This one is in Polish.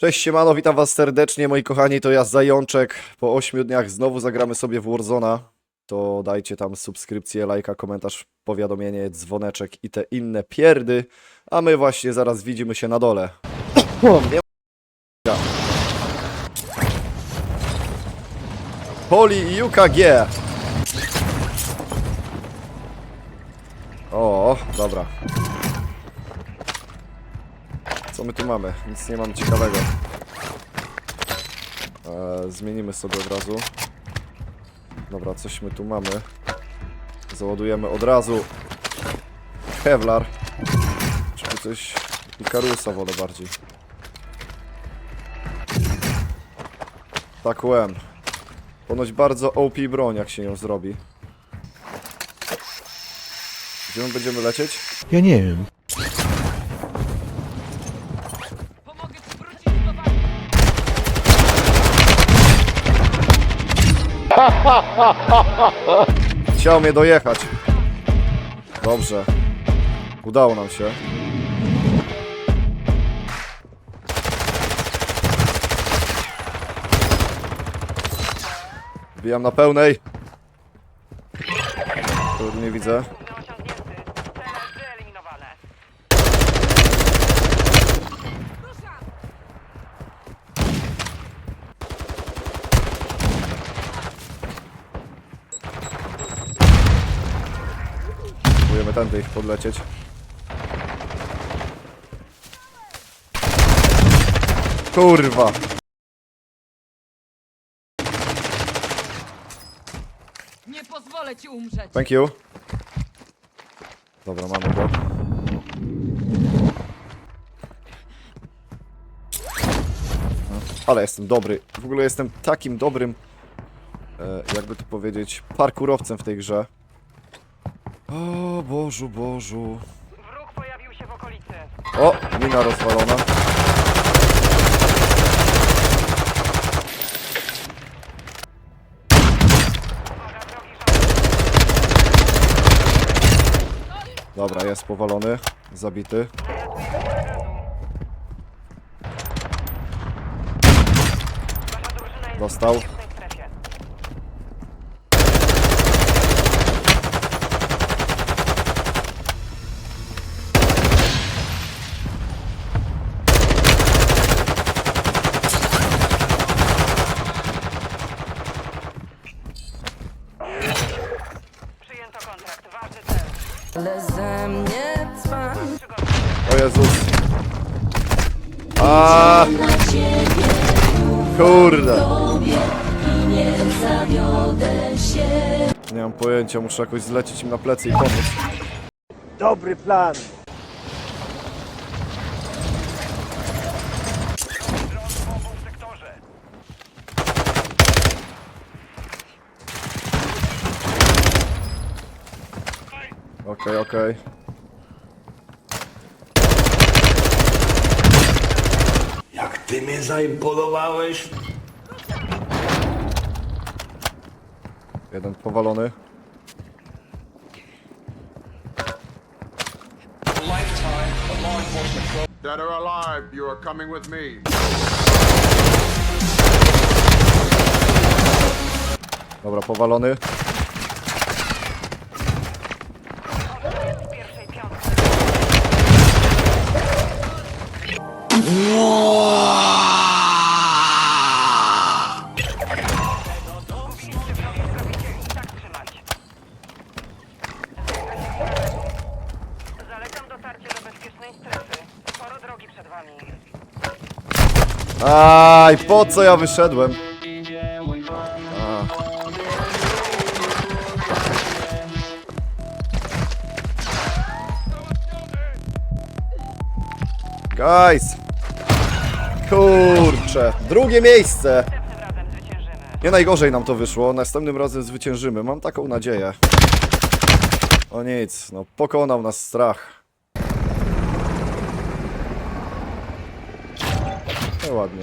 Cześć siemano, witam was serdecznie moi kochani, to ja Zajączek. Po 8 dniach znowu zagramy sobie w Warzona. To dajcie tam subskrypcję, lajka, komentarz, powiadomienie, dzwoneczek i te inne pierdy. A my właśnie zaraz widzimy się na dole. Poli i UKG. O, dobra. Co my tu mamy? Nic nie mamy ciekawego. E, zmienimy sobie od razu. Dobra, coś my tu mamy. Załadujemy od razu. Kevlar. Czy coś... Ikarusa wolę bardziej. Tak, łem. Ponoć bardzo OP broń, jak się ją zrobi. Gdzie my będziemy lecieć? Ja nie wiem. Chciał mnie dojechać. Dobrze. Udało nam się. Wbijam na pełnej. Tu nie widzę. Próbujemy tędy ich podlecieć. Kurwa. Nie pozwolę ci umrzeć. Thank you. Dobra, mamy go. Ale jestem dobry. W ogóle jestem takim dobrym, e, jakby to powiedzieć, parkurowcem w tej grze. O Bożu, Bożu. Wróg pojawił się w okolicy. O, mina rozwalona. Uwaga, drogi żołnierz. Dobra, jest powalony, zabity. Wasza drużyna jest Dostał. Ale ze mnie cwan O Jezus. A Kurde. Nie mam pojęcia, muszę jakoś zlecieć im na plecy i pomóc. Dobry plan. w sektorze. Okej, okej. Jak ty mnie zaimponowałeś? Jeden powalony. Dead or alive, you are coming with me. Dobra, powalony. Zalecam dotarcie do bezpiecznej strefy. Sporo drogi. Aj, po co ja wyszedłem? Guys! Kurczę, drugie miejsce! Nie najgorzej nam to wyszło, następnym razem zwyciężymy, mam taką nadzieję. O nic, no pokonał nas strach. No ładnie.